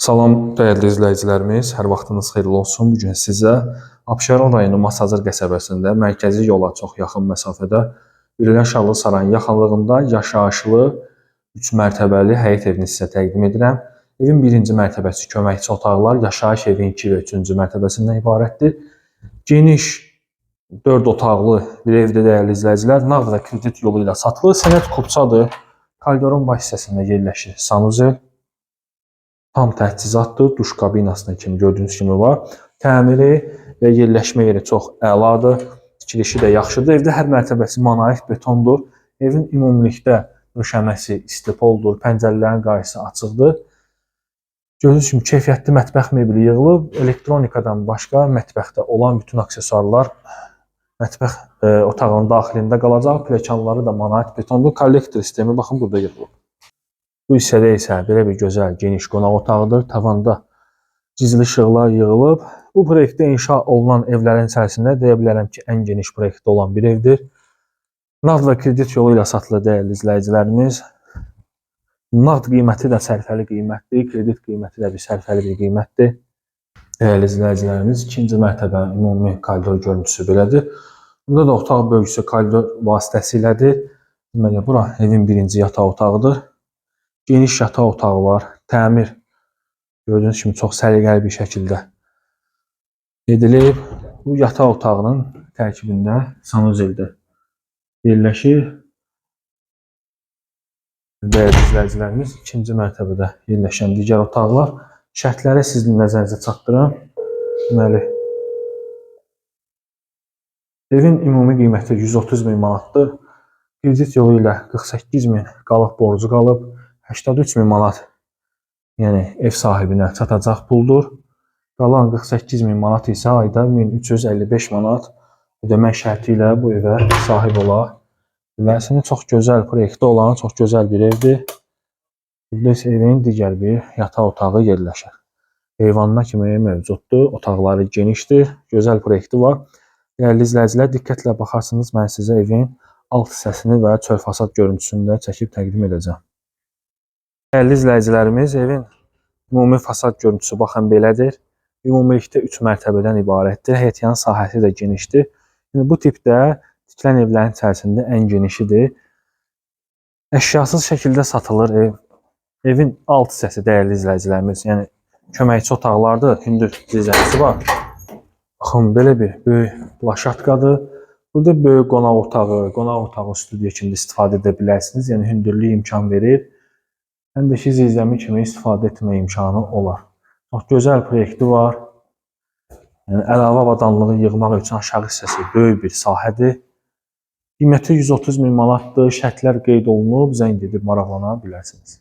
Salam dəyərli izləyicilərimiz, hər vaxtınız xeyirli olsun. Bu gün sizə Abşeron rayonu Masazır qəsəbəsində mərkəzi yola çox yaxın məsafədə Ürəyan Şahlı sarayın yaxınlığında yaşayışlı 3 mərtəbəli həyət evini sizə təqdim edirəm. Evin birinci mərtəbəsi köməkçi otaqlar, yaşayış evin 2 və 3-cü mərtəbəsindən ibarətdir. Geniş 4 otaqlı bir evdə dəyərli izləyicilər, nağd və kredit yolu ilə satılır. Sənəd kupçadır. Koridorun baş hissəsində yerləşir sanuzel. Tam təchizatdır. Duş kabinasına kimi gördüyünüz kimi var. Təmiri və yerləşmə yeri çox əladır. Tikilişi də yaxşıdır. Evdə hər mərtəbəsi monolit betondur. Evin ümumilikdə döşəməsi istipoldur. Pəncərələrin qarşısı açıqdır. Gördüyünüz kimi keyfiyyətli mətbəx mebeli yığılıb. Elektronikadan başqa mətbəxdə olan bütün aksesuarlar mətbəx e, otağının daxilində qalacaq. Plekanları da monolit betondur. Kollektor sistemi baxın burada yığılıb. Bu hissədə isə belə bir gözəl, geniş qonaq otağıdır. Tavanda gizli işıqlar yığılıb. Bu proyektdə inşa olunan evlərin içərisində deyə bilərəm ki, ən geniş proyektdə olan bir evdir. Nağd və kredit yolu ilə satılır dəyərli izləyicilərimiz. Nağd qiyməti də sərfəli qiymətdir, kredit qiyməti də bir sərfəli bir qiymətdir. Dəyərli izləyicilərimiz, ikinci mərtəbənin ümumi koridor görüntüsü belədir. Burada da otaq bölgüsü koridor vasitəsilədir. Deməli, bura evin birinci yataq otağıdır. Geniş yataq otağı var. Təmir gördüyünüz kimi çox səliqəli bir şəkildə edilib. Bu yataq otağının tərkibində sanuzeldə yerləşir. Dəyərli izləyicilərimiz, ikinci mərtəbədə yerləşən digər otaqlar. Şərtləri sizin nəzərinizə çatdırım. Deməli, evin ümumi qiyməti 130 min manatdır. Kredit yolu ilə 48 min qalıq borcu qalıb. 83 min manat yəni ev sahibinə çatacaq puldur. Qalan 48 min manat isə ayda 1355 manat ödəmək şərti ilə bu evə sahib ola bilərsiniz. Çox gözəl proyektdə olan çox gözəl bir evdir. İsə evin digər bir yataq otağı yerləşir. Eyvanına kimi mövcuddur. Otaqları genişdir. Gözəl proyekti var. Dəyərli izləyicilər, diqqətlə baxarsınız, mən sizə evin alt hissəsini və çöl fasad görüntüsünü də çəkib təqdim edəcəm. Dəyərli izləyicilərimiz, evin ümumi fasad görüntüsü baxın belədir. Ümumilikdə 3 mərtəbədən ibarətdir. Həyətyan sahəsi də genişdir. Yəni bu tipdə tikilən evlərin içərisində ən genişidir. Əşyasız şəkildə satılır ev. Evin alt hissəsi dəyərli izləyicilərimiz, yəni köməkçi otaqlardır, hündür dizəsi var. Baxın belə bir böyük plaşatkadır. Burada böyük qonaq otağı, qonaq otağı studiya kimi istifadə edə bilərsiniz. Yəni hündürlük imkan verir. Həm də ki, zirzəmi kimi istifadə etmə imkanı olar. Çox gözəl proyekti var. Yəni əlavə avadanlığı yığmaq üçün aşağı hissəsi böyük bir sahədir. Qiyməti 130 min manatdır. Şərtlər qeyd olunub. Zəng edib maraqlana bilərsiniz.